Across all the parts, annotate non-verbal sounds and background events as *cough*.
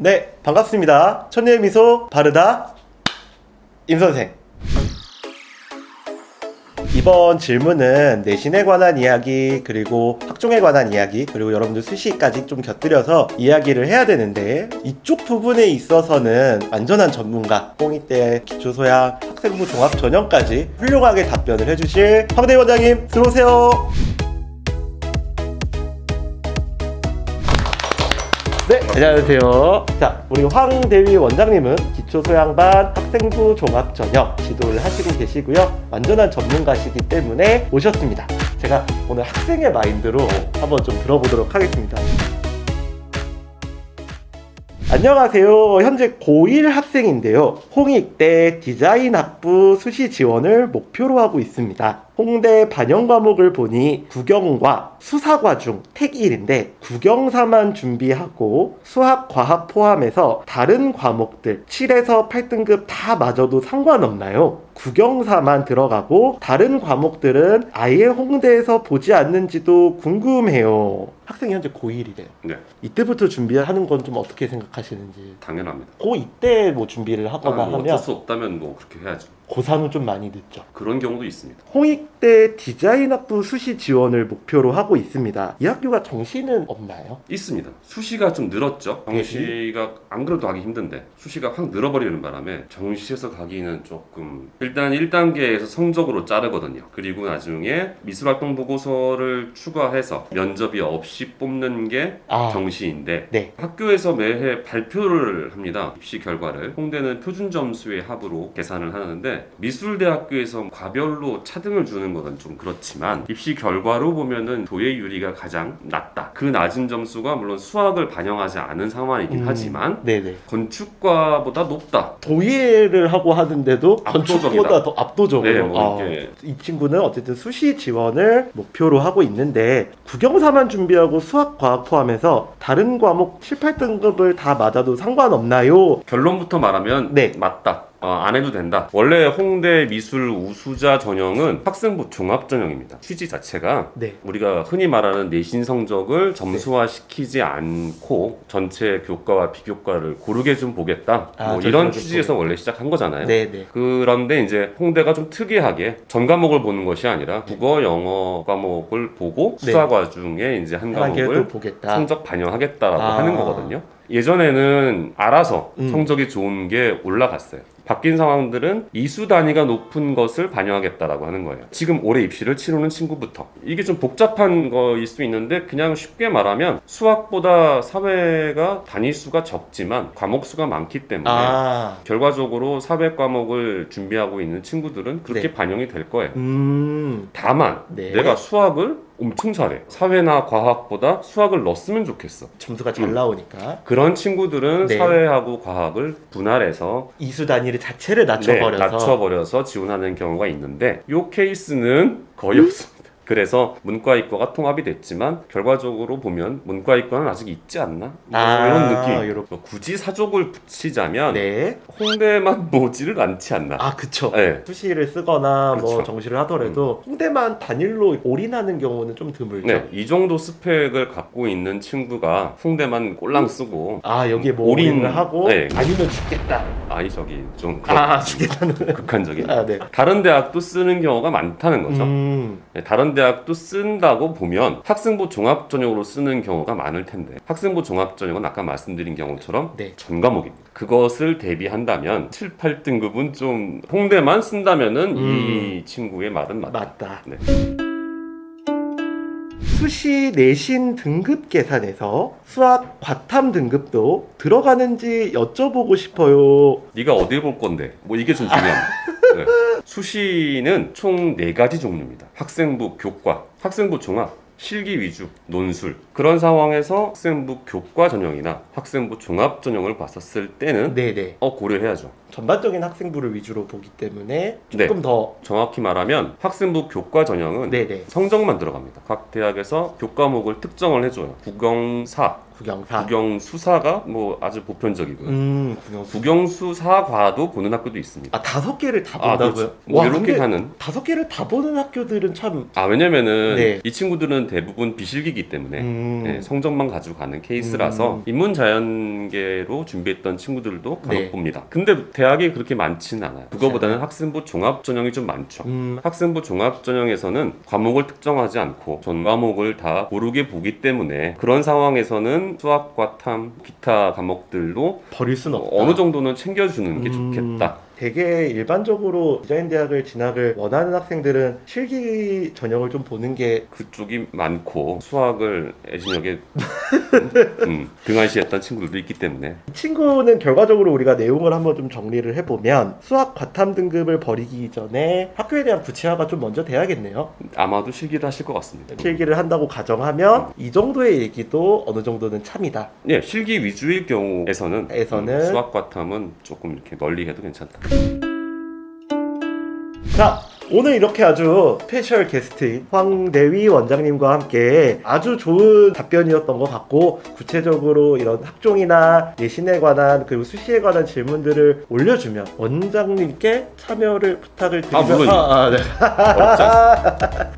네, 반갑습니다. 천년의 미소 바르다 임 선생. 이번 질문은 내신에 관한 이야기 그리고 학종에 관한 이야기 그리고 여러분들 수시까지 좀 곁들여서 이야기를 해야 되는데 이쪽 부분에 있어서는 완전한 전문가 홍익대 기초소양 학생부 종합 전형까지 훌륭하게 답변을 해주실 황대 원장님 들어오세요. 네, 안녕하세요. 자, 우리 황대위 원장님은 기초소양반 학생부 종합 전형 지도를 하시고 계시고요. 완전한 전문가시기 때문에 오셨습니다. 제가 오늘 학생의 마인드로 한번 좀 들어보도록 하겠습니다. 안녕하세요. 현재 고1 학생인데요. 홍익대 디자인학부 수시 지원을 목표로 하고 있습니다. 홍대 반영 과목을 보니 국영과 수사과 중 택일인데 국영사만 준비하고 수학, 과학 포함해서 다른 과목들 7에서 8등급 다 맞아도 상관없나요? 국영사만 들어가고 다른 과목들은 아예 홍대에서 보지 않는지도 궁금해요. 학생이 현재 고1이래요. 네, 이때부터 준비하는 건 좀 어떻게 생각하시는지. 당연합니다. 고2 때뭐 준비를 하거나 아, 뭐 하면 어쩔 수 없다면 뭐 그렇게 해야죠. 고3은 좀 많이 늦죠. 그런 경우도 있습니다. 홍익 대 디자인 학부 수시 지원을 목표로 하고 있습니다. 이 학교가 정시는 없나요? 있습니다. 수시가 좀 늘었죠. 네. 정시가 안 그래도 하기 힘든데 수시가 확 늘어버리는 바람에 정시에서 가기는 조금 일단 1단계에서 성적으로 자르거든요. 그리고 나중에 미술활동 보고서를 추가해서 면접이 없이 뽑는 게 아, 정시인데 네. 학교에서 매해 발표를 합니다. 입시 결과를. 홍대는 표준 점수의 합으로 계산을 하는데 미술대학교에서 과별로 차등을 주는 것은 좀 그렇지만 입시 결과로 보면은 도예율이가 가장 낮다. 그 낮은 점수가 물론 수학을 반영하지 않은 상황이긴 음, 하지만 네네. 건축과보다 높다. 도예를 하고 하는데도 압도적이다. 건축보다 더 압도적으로. 네, 뭐 아, 이렇게 이 친구는 어쨌든 수시 지원을 목표로 하고 있는데 국영사만 준비하고 수학, 과학 포함해서 다른 과목 7, 8등급을 다 맞아도 상관없나요? 결론부터 말하면 네. 맞다. 어, 안 해도 된다. 원래 홍대 미술 우수자 전형은 학생부 종합 전형입니다. 취지 자체가 네. 우리가 흔히 말하는 내신 성적을 점수화시키지 않고 전체 교과와 비교과를 고르게 좀 보겠다. 아, 뭐 저- 이런 취지에서 원래 시작한 거잖아요. 네 네. 그런데 이제 홍대가 좀 특이하게 전 과목을 보는 것이 아니라 국어, 영어 과목을 보고 네. 수사 과중에 이제 한 과목을 보겠다. 성적 반영하겠다라고 아. 하는 거거든요. 예전에는 알아서 음. 성적이 좋은 게 올라갔어요. 바뀐 상황들은 이수 단위가 높은 것을 반영하겠다라고 하는 거예요. 지금 올해 입시를 치르는 친구부터 이게 좀 복잡한 거일 수 있는데 그냥 쉽게 말하면 수학보다 사회가 단위 수가 적지만 과목 수가 많기 때문에 아, 결과적으로 사회 과목을 준비하고 있는 친구들은 그렇게 네. 반영이 될 거예요. 음, 다만 네. 내가 수학을 엄청 잘해. 사회나 과학보다 수학을 넣었으면 좋겠어. 점수가 잘 음. 나오니까 그런 친구들은 네. 사회하고 과학을 분할해서 이수 단위를 자체를 낮춰버려서 네, 낮춰버려서 지원하는 경우가 있는데 이 케이스는 거의 없습니다. 그래서 문과 이과가 통합이 됐지만 결과적으로 보면 문과 이과는 아직 있지 않나? 뭐 아, 이런 느낌. 요렇게. 뭐 굳이 사족을 붙이자면 네. 홍대만 *laughs* 모지를 않지 않나? 아, 그쵸. 네. 수시를 쓰거나 뭐 그렇죠. 정시를 하더라도 홍대만 단일로 올인하는 경우는 좀 드물죠. 네, 이 정도 스펙을 갖고 있는 친구가 홍대만 꼴랑 쓰고 아, 여기에 뭐 올인, 올인을 하고 네. 아니면 죽겠다. 아니 저기 좀 아, 죽겠다는. *laughs* 극한적인 아, 네. 다른 대학도 쓰는 경우가 많다는 거죠. 음, 네, 다른 대학도 쓴다고 보면 학생부 종합 전형으로 쓰는 경우가 많을 텐데 학생부 종합 전형은 아까 말씀드린 경우처럼 네. 전 과목입니다. 그것을 대비한다면 7, 8등급은 좀 홍대만 쓴다면은 이 친구의 말은 맞다. 맞다. 네. 수시 내신 등급 계산에서 수학 과탐 등급도 들어가는지 여쭤보고 싶어요. 네가 어딜 볼 건데? 뭐 이게 좀 중요합니다. 네. 수시는 총 네가지 종류입니다. 학생부 교과, 학생부 종합, 실기 위주, 논술. 그런 상황에서 학생부 교과 전형이나 학생부 종합 전형을 봤었을 때는 네네. 어 고려해야죠. 전반적인 학생부를 위주로 보기 때문에 네. 조금 더 정확히 말하면 학생부 교과 전형은 네네. 성적만 들어갑니다. 각 대학에서 교과목을 특정을 해줘요. 국영사, 국영사. 국영수사가 뭐 아주 보편적이고요. 음, 국영수. 국영수사과도 보는 학교도 있습니다. 아 다섯 개를 다 아, 본다고요? 그렇죠. 뭐 이렇게 근데 가는. 다섯 개를 다 보는 학교들은 참. 아 왜냐면은 네. 이 친구들은 대부분 비실기이기 때문에 음, 네, 성적만 가지고 가는 케이스라서 음. 인문자연계로 준비했던 친구들도 간혹 네. 봅니다. 근데 대학이 그렇게 많지는 않아요. 그거보다는 학생부 종합 전형이 좀 많죠. 음, 학생부 종합 전형에서는 과목을 특정하지 않고 전 과목을 다 고르게 보기 때문에 그런 상황에서는 수학과 탐, 기타 과목들도 버릴 순 없다. 어느 정도는 챙겨주는 게 음. 좋겠다. 되게 일반적으로 디자인 대학을 진학을 원하는 학생들은 실기 전형을 좀 보는 게 그쪽이 많고 수학을 애진역에 음, 등한시했던 친구들도 있기 때문에 이 친구는 결과적으로 우리가 내용을 한번 좀 정리를 해보면 수학 과탐 등급을 버리기 전에 학교에 대한 구체화가 좀 먼저 돼야겠네요. 아마도 실기를 하실 것 같습니다. 실기를 한다고 가정하면 이 정도의 얘기도 어느 정도는 참이다. 네, 실기 위주의 경우에서는 에서는 음, 수학 과 탐은 조금 이렇게 널리 해도 괜찮다. 자, 오늘 이렇게 아주 스페셜 게스트인 황대위 원장님과 함께 아주 좋은 답변이었던 것 같고 구체적으로 이런 학종이나 예신에 관한 그리고 수시에 관한 질문들을 올려주면 원장님께 참여를 부탁을 드리면 아, 물론이요. 아, 네.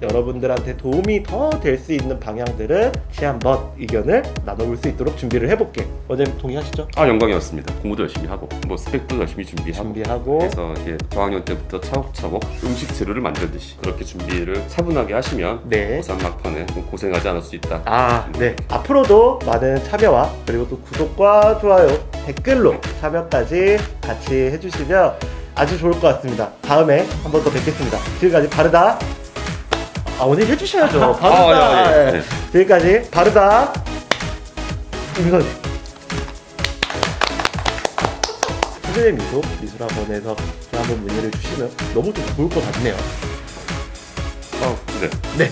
*laughs* 여러분들한테 도움이 더 될 수 있는 방향들은 다시 한번 의견을 나눠볼 수 있도록 준비를 해볼게. 원장님 동의하시죠? 아 영광이었습니다. 공부도 열심히 하고 뭐 스펙도 열심히 준비하고 준비하고 그래서 이제 저학년 때부터 차곡차곡 음식 재료를 만들듯이 그렇게 준비를 차분하게 하시면 네. 고3 막판에 좀 고생하지 않을 수 있다. 아, 네. 앞으로도 많은 참여와 그리고 또 구독과 좋아요, 댓글로 참여까지 같이 해주시면 아주 좋을 것 같습니다. 다음에 한 번 더 뵙겠습니다. 지금까지 바르다. 아, 오늘 해주셔야죠. 바르다. 아, 예, 예. 네. 지금까지 바르다. 임선. 선생님 미소 미술학원에서 한번 문의를 주시면 너무 좀 좋을 것 같네요. 어, 그래. 네.